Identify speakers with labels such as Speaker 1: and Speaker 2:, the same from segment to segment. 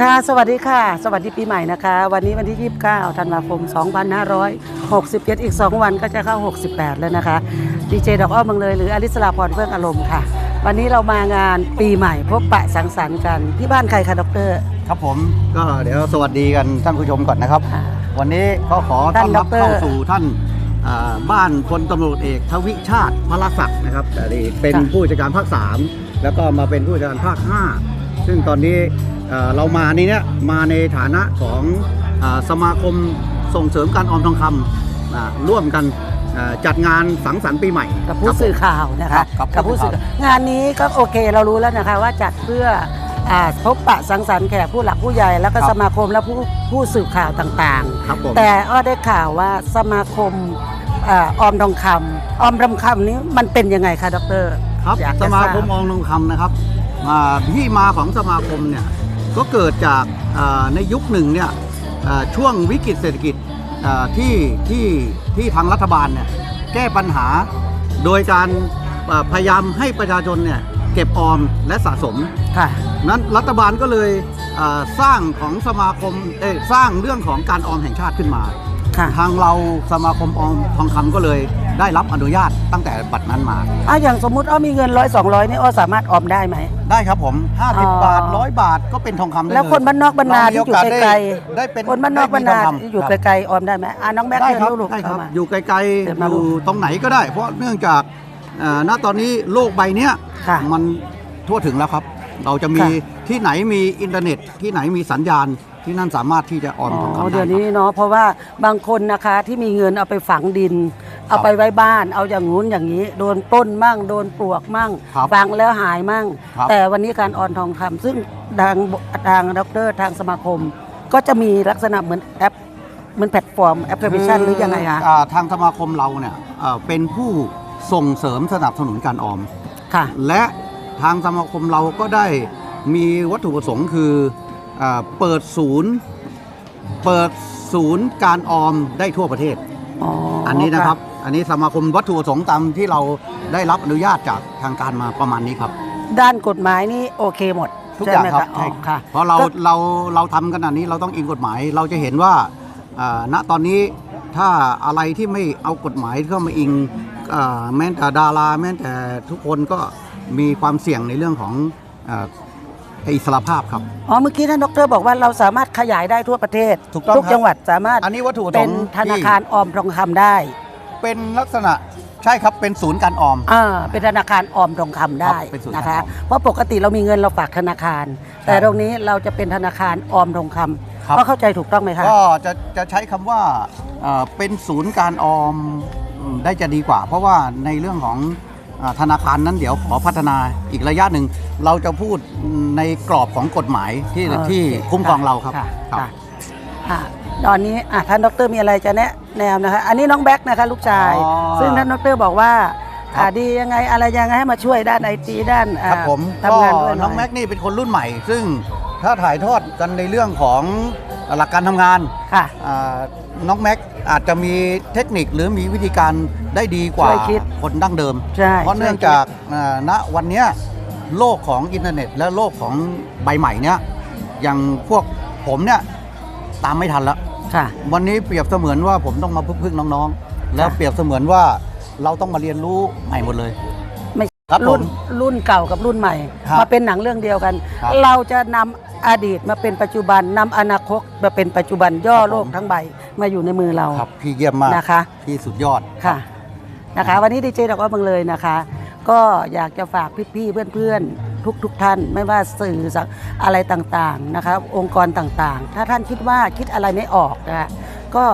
Speaker 1: ค่ะ สวัสดีค่ะ สวัสดีปีใหม่นะคะ วันนี้วันที่ 29 ธันวาคม 2567 อีก 2 วันก็จะเข้า 68 แล้วนะคะ ดีเจดอกอ้อเมืองเลยหรืออลิสลาพรเพื่องอารมณ์ค่ะ วันนี้เรามางานปีใหม่พบปะสังสรรค์กันที่บ้านใครคะดร
Speaker 2: ครับผมก็เดี๋ยวสวัสดีกันท่านผู้ชมก่อนนะครับ
Speaker 1: ค่ะ
Speaker 2: วันนี้ก็ขอต้อนรับ
Speaker 1: ท่านดร
Speaker 2: เข้าสู่ท่านอ่าบ้านพลตำรวจเอกทวิชาติพระศักดิ์นะครับแต่นี่เป็น
Speaker 1: ค่ะ
Speaker 2: ผู้จัดการภาค 3 แล้วก็มาเป็นผู้จัดการภาค 5 ซึ่งตอนนี้ เอ่อเรามานี่เนี่ยมาในฐานะของอาสมาคมส่งเสริมการออมทองคำอ่าร่วมกันอ่าจัดงานสังสรรค์ปีใหม่
Speaker 1: กับผู้สื่อข่าวนะ
Speaker 2: ครั
Speaker 1: คะ
Speaker 2: บครับ
Speaker 1: กับผู้สื่อข่าวงานนี้ก็โอเคเรารู้แล้วนะคะว่าจัดเพื่ออ่าพบปะสังสรรค์แขกผู้หลักผู้ใหญ่ แล้วก็
Speaker 2: ครับ
Speaker 1: สมาคมและผู้ผู้สื่อข่าวต่างๆ
Speaker 2: ครับผม
Speaker 1: แต่อ้อได้ข่าวว่าสมาคมอาออมทองคำออมทองคำนี้มันเป็นยังไงคะดร
Speaker 2: ครับ
Speaker 1: อยาก
Speaker 2: ส
Speaker 1: จะ
Speaker 2: มา
Speaker 1: ทราบ
Speaker 2: คมอองทองคำนะครับอ่าที่มาของสมาคมเนี่ย ก็เกิดจากอ่าในยุคหนึ่งเนี่ยอ่าช่วงวิกฤตเศรษฐกิจอ่าที่ที่ที่ทางรัฐบาลเนี่ยแก้ปัญหาโดยการอ่าพยายามให้ประชาชนเนี่ยเก็บออมและสะสม
Speaker 1: ค่ะ
Speaker 2: นั้นรัฐบาลก็เลยอ่าสร้างของสมาคมเอ้ยสร้างเรื่องของการออมแห่งชาติขึ้นมา
Speaker 1: ค่ะ
Speaker 2: ทางเราสมาคมออมทองคำก็เลยได้รับอนุญาตตั้งแต่บัดนั้นมา
Speaker 1: อะอย่างสมมุติอ้อมีเงินร้อยสองร้อยนี่อ้อสามารถออมได้ไหม
Speaker 2: ได้ครับผม
Speaker 1: อ๋อ
Speaker 2: 50 บาท100บาทก็เป็นทองคำได้เลย
Speaker 1: แล้วคนบ้านนอกบ้านนา
Speaker 2: เรมี
Speaker 1: ที่อยู่
Speaker 2: โส
Speaker 1: ไกล
Speaker 2: ได้เป็น
Speaker 1: ๆคนบ้านนอกบ้านนา
Speaker 2: ได้มีทงคำ
Speaker 1: ที่อยู่
Speaker 2: ครับ
Speaker 1: ไกลๆออมได้ไหมอะน้องแบ๊ก
Speaker 2: ได้
Speaker 1: เชิญ
Speaker 2: ครับ
Speaker 1: ลูก
Speaker 2: ได้ครับ
Speaker 1: เข้ามา
Speaker 2: อยู่ไกล
Speaker 1: เชิญ
Speaker 2: ๆ
Speaker 1: มา
Speaker 2: อ
Speaker 1: ลูก
Speaker 2: ยู่ตรงไหนก็ได้ เพราะเนื่องจากเอ่อณตอนนี้โลกใบเนี้ย
Speaker 1: ค่ะ
Speaker 2: มันทั่วถึงแล้วครับ เราจะมี
Speaker 1: ค่ะ
Speaker 2: ที่ไหนมีอินเทอร์เน็ตที่ไหนมีสัญญาณ ที่นั่นสามารถที่จะออมทอง
Speaker 1: อ๋อ
Speaker 2: คำได้
Speaker 1: เดี๋ยว
Speaker 2: ค
Speaker 1: นี้
Speaker 2: รับ
Speaker 1: เนาะเพราะว่าบางคนนะคะที่มีเงินเอาไปฝังดิน เอาไปไว้บ้าน เอาอย่างงู้นอย่างนี้ โดนปล้นมั่งโดนปลวกมั่ง
Speaker 2: ครับ
Speaker 1: ฝังแล้วหายมั่ง
Speaker 2: ครับ
Speaker 1: แต่วันนี้การออนทองคำซึ่งทางทางดรทางสมาคม ก็จะมีลักษณะเหมือนแอปเหมือนแพลตฟอร์มแอปพลิเคชันหรือยังไงคะ
Speaker 2: อ่าทางสมาคมเราเนี่ยเอ่อเป็นผู้ส่งเสริมสนับสนุนการออม
Speaker 1: ค่ะ
Speaker 2: และทางสมาคมเราก็ได้มีวัตถุประสงค์คืออา เปิดศูนย์เปิดศูนย์การออมได้ทั่วประเทศ
Speaker 1: อ๋อ
Speaker 2: อั
Speaker 1: อั
Speaker 2: นนี้นะครับ อันนี้สมาคมวัตถุประสงค์ตามที่เราได้รับอนุญาตจากทางการมาประมาณนี้ครับ
Speaker 1: ด้านกฎหมายนี่โอเคหมด
Speaker 2: ทุกอย่าง
Speaker 1: ใช่ไหม
Speaker 2: ครับ
Speaker 1: อ๋อค่ะ
Speaker 2: เพราะเรา
Speaker 1: ก็
Speaker 2: เราเราทำขนาดนี้เราต้องอิงกฎหมายเราจะเห็นว่าอ่าณตอนนี้ถ้าอะไรที่ไม่เอากฎหมายเข้ามาอิงอ่าแม้แต่ดาราแม้แต่ทุกคนก็มีความเสี่ยงในเรื่องของ อ่าอิสรภาพครับ
Speaker 1: อ๋อเมื่อกี้ท่านดรบอกว่าเราสามารถขยายได้ทั่วประเทศ
Speaker 2: ถูกต้อง
Speaker 1: ทุก
Speaker 2: ครับ
Speaker 1: จังหวัดสามารถ
Speaker 2: อันนี้วัตถุประส
Speaker 1: เป็
Speaker 2: ง
Speaker 1: น
Speaker 2: ค์
Speaker 1: ธนาคารออมทองคำได้
Speaker 2: ที่เป็นลักษณะใช่ครับเป็นศูนย์การออม
Speaker 1: อ่าเป็นธนาคารออมทองคำได้
Speaker 2: ครับเป็นศูนย์
Speaker 1: นะ
Speaker 2: การ
Speaker 1: คะ
Speaker 2: ออม
Speaker 1: เพราะปกติเรามีเงินเราฝากธนาคาร แต่ตรงนี้เราจะเป็นธนาคารออมทองค
Speaker 2: ครับำ
Speaker 1: ก็เข้าใจถูกต้องไหมคะ
Speaker 2: ก็จะจะใช้คำว่าเอ่อเป็นศูนย์การออมอืมได้จะดีกว่า เพราะว่าในเรื่องของอ่า ธนาคารนั้นเดี๋ยวขอพัฒนาอีกระยะหนึ่ง เราจะพูดในกรอบของกฎหมายที่
Speaker 1: โอเค
Speaker 2: ที่คุ้มครองเราครับะครับ
Speaker 1: ค่ะอะตอนนี้อะท่านดรมีอะไรจะแนะแนวนะคะ อันนี้น้องแบ็คนะคะลูกชาย
Speaker 2: อ๋อ
Speaker 1: ซึ่งท่านดรบอกว่า
Speaker 2: ครับ
Speaker 1: อ่าดียังไงอะไรยังไงให้มาช่วยด้านไอทีด้านอ่า
Speaker 2: ครับผมก็
Speaker 1: ทำงานด้วยห
Speaker 2: น้องแม็กนี่เป็นคนรุ่นใหม่ ซึ่งถ้าถ่ายทอดกันในเรื่องของ หลักการทำงาน
Speaker 1: ค่ะ
Speaker 2: อ่าน้องแม็กอาจจะมีเทคนิคหรือมีวิธีการได้ดีกว่า
Speaker 1: ช่วยคิด
Speaker 2: คนดั้งเดิม
Speaker 1: ใช่
Speaker 2: เพราะเนื่องจากอ่าณวันเนี้ยโลกของอินเทอร์เน็ต และโลกของใบใหม่เนี้ยอย่างพวกผมเนี่ยตามไม่ทันแล้ว
Speaker 1: ค่ะ
Speaker 2: วันนี้เปรียบเสมือนว่าผมต้องมาพึ่งๆน้องๆ แล้ว
Speaker 1: ค่ะ
Speaker 2: เปรียบเสมือนว่าเราต้องมาเรียนรู้ใหม่หมดเลย
Speaker 1: ไม่
Speaker 2: ครับผ
Speaker 1: รุ่น
Speaker 2: ม
Speaker 1: รุ่นเก่ากับรุ่นใหม่
Speaker 2: ครับ
Speaker 1: มาเป็นหนังเรื่องเดียวกัน
Speaker 2: ครับ
Speaker 1: เราจะนำ อดีตมาเป็นปัจจุบันนำอนาคตมาเป็นปัจจุบันย่อ
Speaker 2: ครับผม
Speaker 1: โลกทั้งใบมาอยู่ในมือเรา
Speaker 2: ครับพี่เยี่ยมมาก
Speaker 1: นะคะ
Speaker 2: พี่สุดยอด
Speaker 1: ค่ะนะคะ วันนี้ดีเจดอกว่าบังเลยนะคะ ก็อยากจะฝากพี่ๆเพื่อนๆ ทุกทุกๆท่าน ไม่ว่าสื่อสักอะไรต่างๆนะคะ องค์กรต่างๆ ถ้าท่านคิดว่าคิดอะไรไม่ออกนะคะก็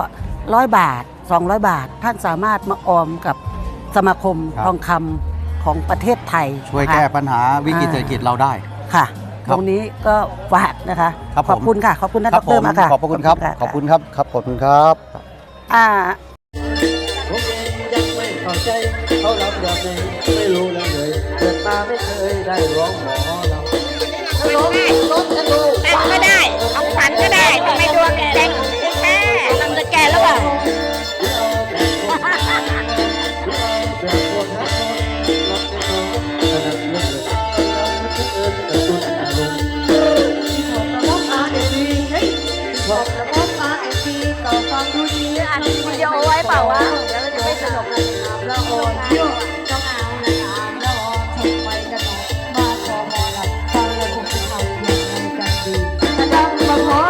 Speaker 1: ร้อยบาท 200 บาท ท่านสามารถมาออมกับสมาคม
Speaker 2: ครับ
Speaker 1: ทองคำของประเทศไทย
Speaker 2: ช่วย
Speaker 1: นะคะ
Speaker 2: แก้ปัญหาวิกฤตเศรษฐกิจเราได้
Speaker 1: ค่ะ
Speaker 2: ครั
Speaker 1: ต
Speaker 2: บ
Speaker 1: รงนี้ก็ฝากนะคะ
Speaker 2: ครับผม
Speaker 1: ขอบคุณค่ะขอบคุณท่าน
Speaker 2: ค
Speaker 1: ด
Speaker 2: รับผ
Speaker 1: ร
Speaker 2: ม
Speaker 1: มากค่ะ
Speaker 2: ขอบพระคุณครับขอบคุณครับครับขอบคุณครับ
Speaker 1: อ่า
Speaker 3: ผมเองยังไม่เข้าใจเขารำแบบไหนไม่รู้แล้วเลยเกิดมาไม่เคยได้ร้องหมอลำร้องร้องกันดู
Speaker 4: แต่งก็ได้ของขวัญก็ได้ทำไมดวงแดง
Speaker 3: บระ
Speaker 4: บบมาแอนทีก็ฟังดูดี
Speaker 5: อัดวิดีโอไว้เปล่าวะเดี๋ยวเราจะไม่สนุกกัน
Speaker 4: ละโอนโยต้องเอาละอามละออนทำไว้กันหน่อมาขอมอละฟังแล้วคงจะทำยังไงกันดีกระดังมาขอ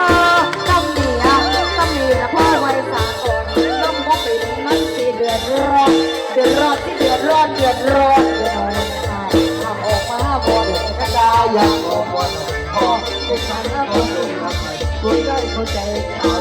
Speaker 4: ต้องมีอะต้องมีละพ่อไว้สากลต้องพบเป็นมันสีเดือดร้อนเดือดร้อนที่เดือดร้อนเดือดร้อนเดือดร้อนทำออกมาบอกกระดาษอย่างออกมาพอทุกครั้งแล้วก็ต้องทำให้คุณได้เข้า 我以不知道你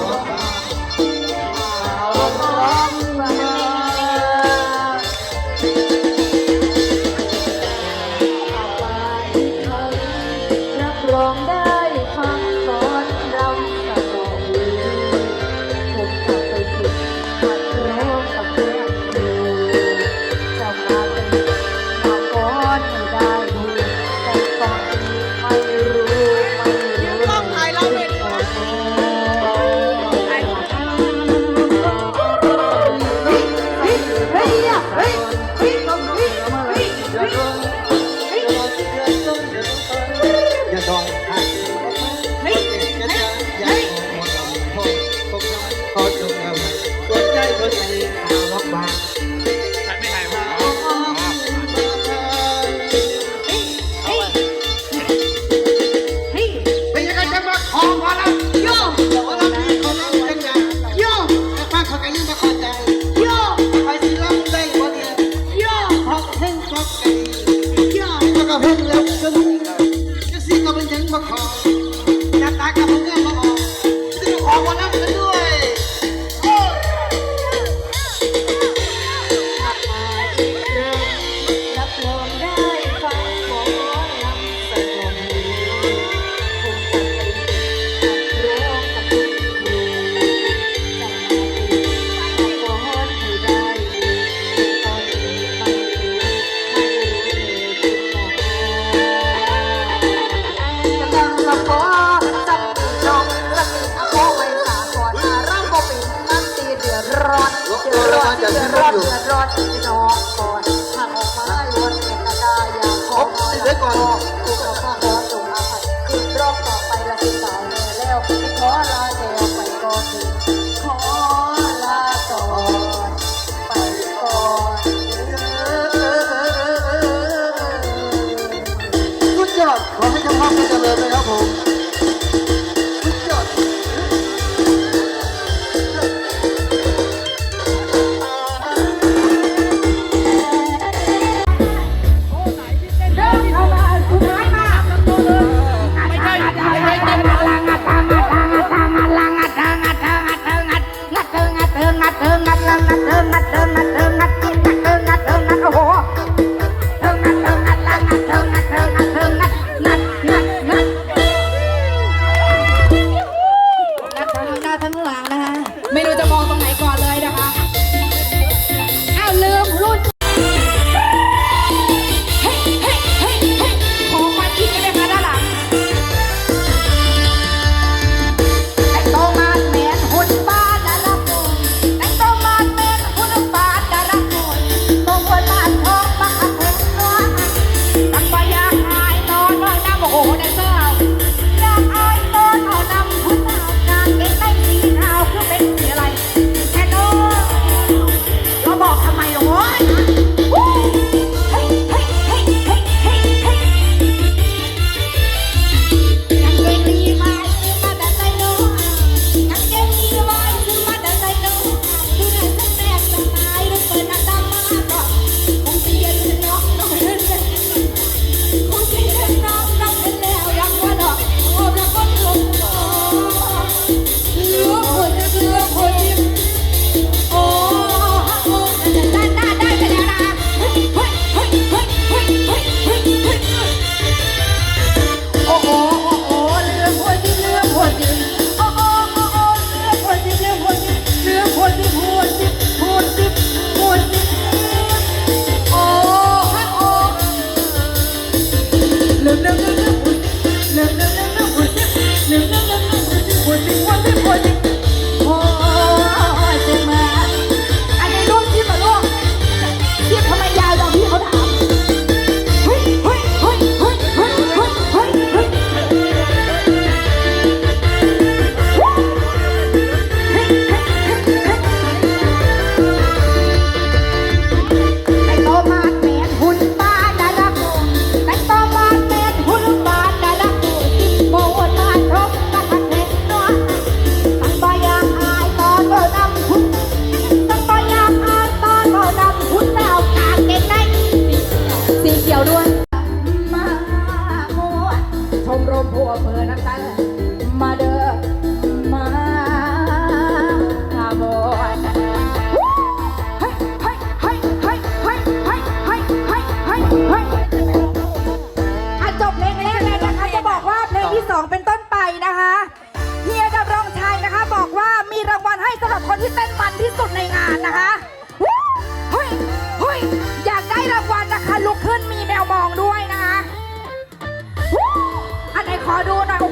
Speaker 4: เดือ
Speaker 3: ดร้อนเดือ
Speaker 4: ดร้อนเดือดร้อนพี่น้องก่อนหางออกมาให้วนเป็นกระดาอย่างขอติดไว้ก่อน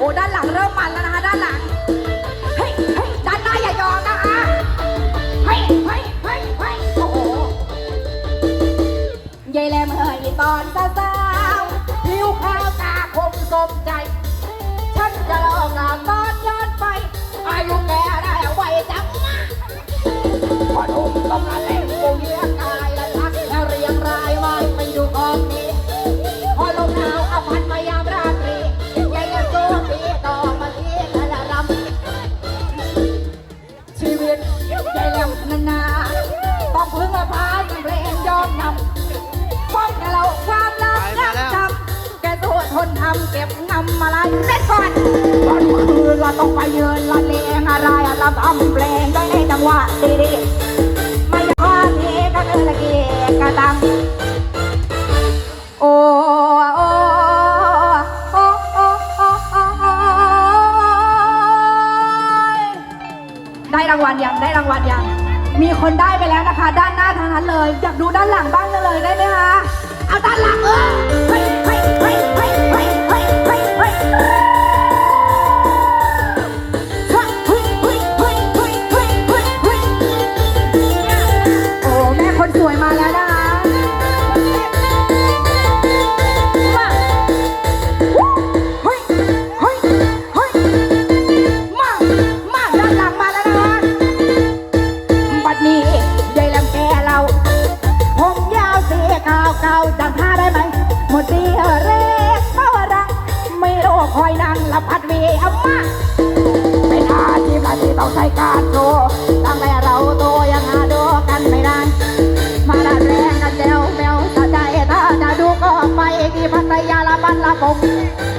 Speaker 6: โอ้ด้านหลังเริ่มมันแล้วนะคะด้านหลัง เฮ้ยเฮ้ยด้านหน้าอย่ายอมนะคะเฮ้ยเฮ้ยเฮ้ยเฮ้ยโอ้โหยายแลมเฮ้ยตอนสาวๆผิวขาวตาคมสมใจ ฉันจะลองงานตอนย้อนไป อายุแกได้ไวจังมาพอถูกต้องแล้วเล่นโมเยามเก็บงำมาลันเล่นก่อนวันคืนเราต้องไปเยืนละเลงอะไรลำอ่ำแปลงได้ในจังหวะดีๆไม่พอมีก็เออละเกียกระตังโอ้โอ้ได้รางวัลยังได้รางวัลยังมีคนได้ไปแล้วนะคะ ด้านหน้าทางนั้นเลย อยากดูด้านหลังบ้างเลยได้ไหมคะ เอาด้านหลังเออ tá bom.